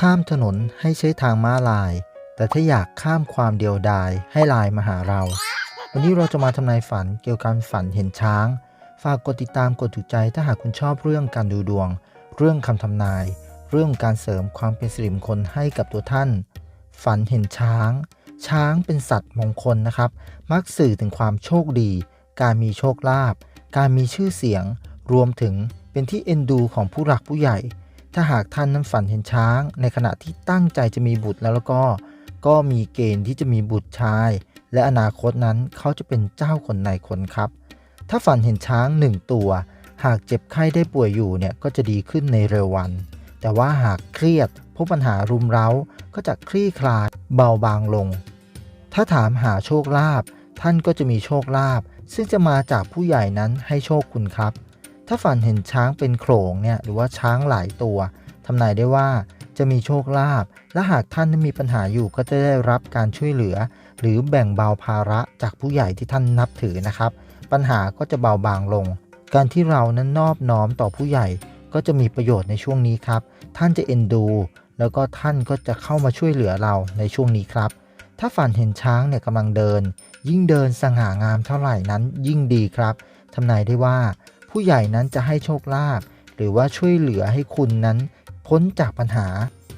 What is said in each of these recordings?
ข้ามถนนให้ใช้ทางม้าลาย แต่ถ้าอยากข้ามความเดียวดายให้ลายมาหาเรา วันนี้เราจะมาทำนายฝันเกี่ยวกับการฝันเห็นช้าง ฝากกดติดตามกดถูกใจถ้าหากคุณชอบเรื่องการดูดวง เรื่องคำทำนาย เรื่องการเสริมความเป็นสิริมงคลให้กับตัวท่าน ฝันเห็นช้าง ช้างเป็นสัตว์มงคลนะครับ มักสื่อถึงความโชคดี การมีโชคลาภการมีชื่อเสียง รวมถึงเป็นที่เอ็นดูของผู้หลักผู้ใหญ่ ถ้าหากท่านนั้นฝันเห็นช้าง ในขณะที่ตั้งใจจะมีบุตรแล้วแล้วก็ ก็มีเกณฑ์ที่จะมีบุตรชาย และอนาคตนั้นเขาจะเป็นเจ้าคนในคนครับ ถ้าฝันเห็นช้างหนึ่งตัว หากเจ็บไข้ได้ป่วยอยู่เนี่ยก็จะดีขึ้นในเร็ววัน แต่ว่าหากเครียดพบปัญหารุมเร้าก็จะคลี่คลายเบาบางลง ถ้าถามหาโชคลาภท่านก็จะมีโชคลาภซึ่งจะมาจากผู้ใหญ่นั้นให้โชคคุณครับ ถ้าฝันเห็นช้างเป็นโขลงเนี่ยหรือว่าช้างหลายตัวทำนายได้ว่าจะมีโชคลาภและหากท่านนั้นมีปัญหาอยู่ก็จะได้รับการช่วยเหลือ หรือแบ่งเบาภาระจากผู้ใหญ่ที่ท่านนับถือนะครับ ปัญหาก็จะเบาบางลง การที่เรานั้นนอบน้อมต่อผู้ใหญ่ก็จะมีประโยชน์ในช่วงนี้ครับ ท่านจะเอ็นดู แล้วก็ท่านก็จะเข้ามาช่วยเหลือเราในช่วงนี้ครับ ถ้าฝันเห็นช้างเนี่ยกำลังเดิน ยิ่งเดินสง่างามเท่าไหร่นั้นยิ่งดีครับทำนายได้ว่า ผู้ใหญ่นั้นจะให้โชคลาภหรือว่าช่วยเหลือให้คุณนั้นพ้นจากปัญหา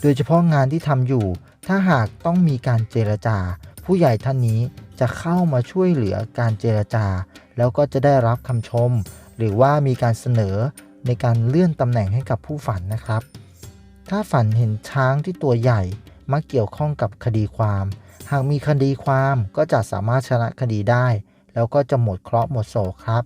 โดยเฉพาะงานที่ทำอยู่ ถ้าหากต้องมีการเจรจา ผู้ใหญ่ท่านนี้จะเข้ามาช่วยเหลือการเจรจา แล้วก็จะได้รับคำชม หรือว่ามีการเสนอในการเลื่อนตำแหน่งให้กับผู้ฝันนะครับ ถ้าฝันเห็นช้างที่ตัวใหญ่มักเกี่ยวข้องกับคดีความ หากมีคดีความก็จะสามารถชนะคดีได้ แล้วก็จะหมดเคราะห์หมดโศกครับ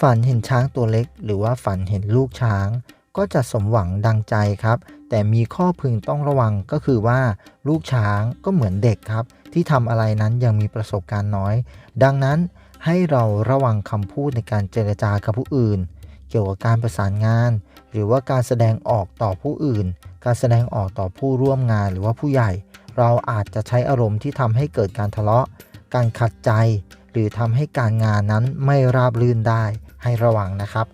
ฝันเห็นช้างตัวเล็ก หรือว่าฝันเห็นลูกช้าง ก็จะสมหวังดังใจครับ แต่มีข้อพึงต้องระวังก็คือว่า ลูกช้างก็เหมือนเด็กครับ ที่ทำอะไรนั้นยังมีประสบการณ์น้อย ดังนั้นให้เราระวังคำพูดในการเจรจากับผู้อื่น เกี่ยวกับการประสานงาน หรือว่าการแสดงออกต่อผู้อื่น การแสดงออกต่อผู้ร่วมงานหรือว่าผู้ใหญ่ เราอาจจะใช้อารมณ์ที่ทำให้เกิดการทะเลาะ การขัดใจ หรือทำให้การงานนั้นไม่ราบรื่นได้ให้ระวังนะครับ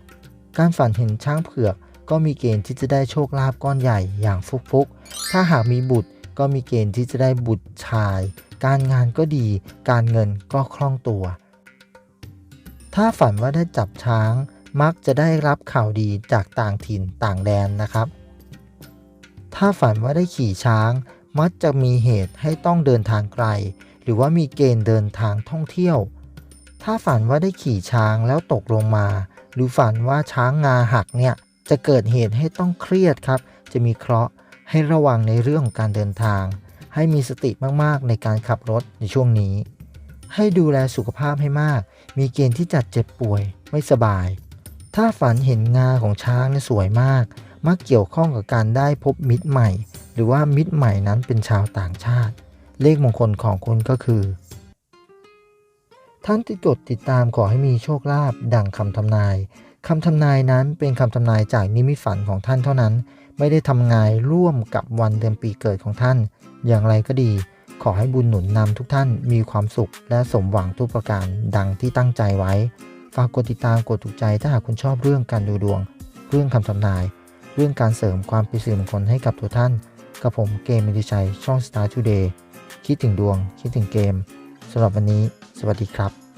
การฝันเห็นช้างเผือก ก็มีเกณฑ์ที่จะได้โชคลาภก้อนใหญ่อย่างฟุกๆ ถ้าหากมีบุตรก็มีเกณฑ์ที่จะได้บุตรชาย การงานก็ดี การเงินก็คล่องตัว ถ้าฝันว่าได้จับช้าง มักจะได้รับข่าวดีจากต่างถิ่นต่างแดนนะครับ ถ้าฝันว่าได้ขี่ช้าง มักจะมีเหตุให้ต้องเดินทางไกล รือว่ามีเกณฑ์เดินทางท่องเที่ยว ถ้าฝันว่าได้ขี่ช้างแล้วตกลงมา หรือฝันว่าช้างงาหักเนี่ยจะเกิดเหตุให้ต้องเครียดครับ จะมีเคราะห์ให้ระวังในเรื่องของการเดินทาง ให้มีสติมากๆในการขับรถในช่วงนี้ ให้ดูแลสุขภาพให้มาก มีเกณฑ์ที่จะเจ็บป่วย ไม่สบาย ถ้าฝันเห็นงาของช้างเนี่ยสวยมาก มักเกี่ยวข้องกับการได้พบมิตรใหม่ หรือว่ามิตรใหม่นั้นเป็นชาวต่างชาติ เลขมงคลของคุณก็คือ ท่านที่กดติดตามขอให้มีโชคลาภดังคำทำนายคำทำนายนั้นเป็นคำทำนายจากนิมิตฝันของท่านเท่านั้น ไม่ได้ทำนายร่วมกับวันเดือนปีเกิดของท่าน อย่างไรก็ดี ขอให้บุญหนุนนำทุกท่านมีความสุขและสมหวังทุกประการดังที่ตั้งใจไว้ ฝากกดติดตามกดถูกใจถ้าหากคุณชอบเรื่องการดูดวง เรื่องคำทำนาย เรื่องการเสริมความเป็นสิริมงคลให้กับตัวท่าน กับผมเกมมิติชัยช่อง Star Today คิดถึงดวง คิดถึงเกมสำหรับวันนี้ สวัสดีครับ